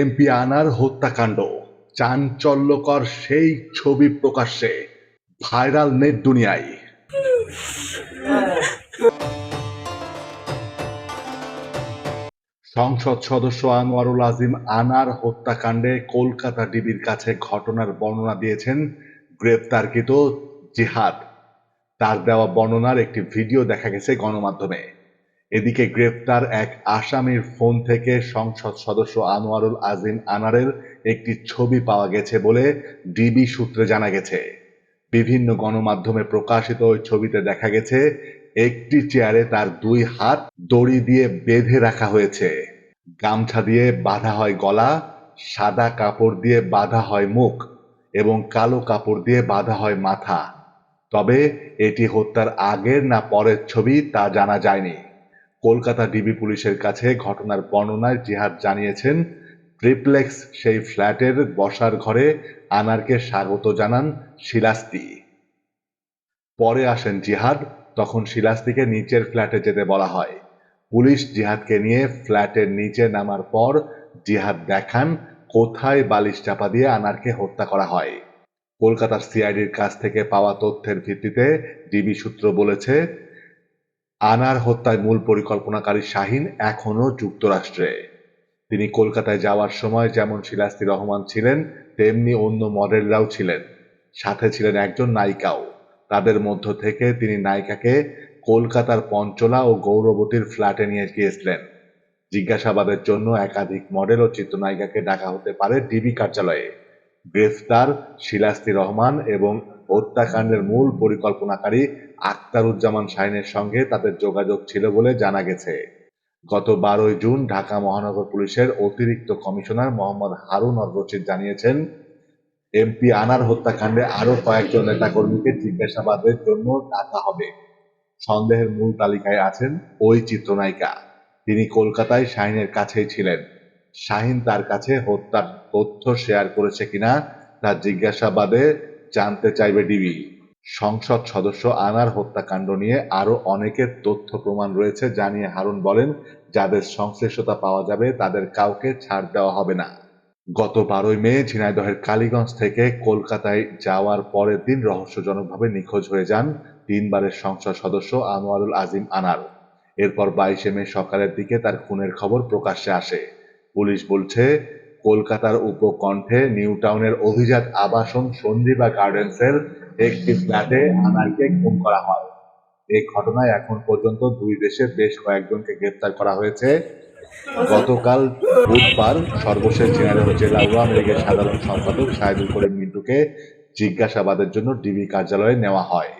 MP আনার হত্যাকাণ্ড, চাঞ্চল্যকর সেই ছবি প্রকাশ্যে ভাইরাল নেট দুনিয়ায়। সংসদ সদস্য আনোয়ারুল আজিম আনার হত্যাকাণ্ডে কলকাতা ডিবির কাছে ঘটনার বর্ণনা দিয়েছেন গ্রেপ্তারকৃত জিহাদ। তার দেওয়া বর্ণনার একটি ভিডিও দেখা গেছে গণমাধ্যমে। এদিকে গ্রেপ্তার এক আসামির ফোন থেকে সংসদ সদস্য আনোয়ারুল আজিম আনারের একটি ছবি পাওয়া গেছে বলে ডিবি সূত্রে জানা গেছে। বিভিন্ন গণমাধ্যমে প্রকাশিত ওই ছবিতে দেখা গেছে, একটি চেয়ারে তার দুই হাত দড়ি দিয়ে বেঁধে রাখা হয়েছে। গামছা দিয়ে বাঁধা হয় গলা, সাদা কাপড় দিয়ে বাঁধা হয় মুখ এবং কালো কাপড় দিয়ে বাঁধা হয় মাথা। তবে এটি হত্যার আগের না পরের ছবি তা জানা যায়নি। কলকাতা ডিবি পুলিশের কাছে ঘটনার বর্ণনায় জিহাদ জানিয়েছেন, ট্রিপ্লেক্স সেই ফ্ল্যাটের বসার ঘরে আনারকে স্বাগত জানান শিলাস্তি। পরে আসেন জিহাদ, তখন শিলাস্তিকে নিচের ফ্ল্যাটে যেতে বলা হয়। পুলিশ জিহাদকে নিয়ে ফ্ল্যাটের নিচে নামার পর জিহাদ দেখান কোথায় বালিশ চাপা দিয়ে আনারকে হত্যা করা হয়। কলকাতার সিআইডির কাছ থেকে পাওয়া তথ্যের ভিত্তিতে ডিবি সূত্র বলেছে আনার হত্যায় মূল পরিকল্পনাকারী শাহিন এখনও যুক্তরাষ্ট্রে। তিনি কলকাতায় যাওয়ার সময় যেমন শিলাস্তি রহমান ছিলেন, তেমনি অন্য মডেলরাও ছিলেন। সাথে ছিলেন একজন নায়িকাও। তাদের মধ্য থেকে তিনি নায়িকাকে কলকাতার পঞ্চলা ও গৌরবতীর ফ্ল্যাটে নিয়ে গিয়েছিলেন। জিজ্ঞাসাবাদের জন্য একাধিক মডেল ও চিত্রনায়িকাকে ডাকা হতে পারে ডিবি কার্যালয়ে। গ্রেফতার শিলাস্তি রহমান এবং হত্যাকাণ্ডের মূল পরিকল্পনাকারী আক্তারুজ্জামান শাহিনের সঙ্গে তাদের যোগাযোগ ছিল বলে জানা গেছে। গত বারোই জুন ঢাকা মহানগর পুলিশের অতিরিক্ত কমিশনার মোহাম্মদ হারুন অর রশিদ জানিয়েছেন, এমপি আনার হত্যাকাণ্ডে আরও কয়েকজন নেতাকর্মীকে জিজ্ঞাসাবাদের জন্য ডাকা হবে। সন্দেহের মূল তালিকায় আছেন ওই চিত্রনায়িকা। তিনি কলকাতায় শাহিনের কাছেই ছিলেন। শাহিন তার কাছে হত্যার তথ্য শেয়ার করেছে কিনা তা জিজ্ঞাসাবাদে জানতে চাইবে ডিবি। সংসদ সদস্য আনার হত্যাকাণ্ড নিয়ে আরও অনেকের তথ্য প্রমাণ রয়েছে জানিয়ে হারুন বলেন, যাদের সংশ্লিষ্টতা পাওয়া যাবে তাদের কাউকে ছাড় দেওয়া হবে না। গত বারোই মে ঝিনাইদহের কালীগঞ্জ থেকে কলকাতায় যাওয়ার পরের দিন রহস্যজনকভাবে নিখোঁজ হয়ে যান তিনবারের সংসদ সদস্য আনোয়ারুল আজিম আনার। এরপর বাইশে মে সকালের দিকে তার খুনের খবর প্রকাশ্যে আসে। পুলিশ বলছে কলকাতার উপকণ্ঠে নিউ টাউনের অভিজাত আবাসন সঞ্জীবা গার্ডেন্সের একটি ফ্ল্যাটে আনারকে খুন করা হয়। এই ঘটনায় এখন পর্যন্ত দুই দেশে বেশ কয়েকজনকে গ্রেপ্তার করা হয়েছে। গতকাল বুধবার সর্বশেষ ঝিনাইদহ জেলা আওয়ামী লীগের সাধারণ সম্পাদক সাইদুল করিম মিন্টুকে জিজ্ঞাসাবাদের জন্য ডিবি কার্যালয়ে নেওয়া হয়।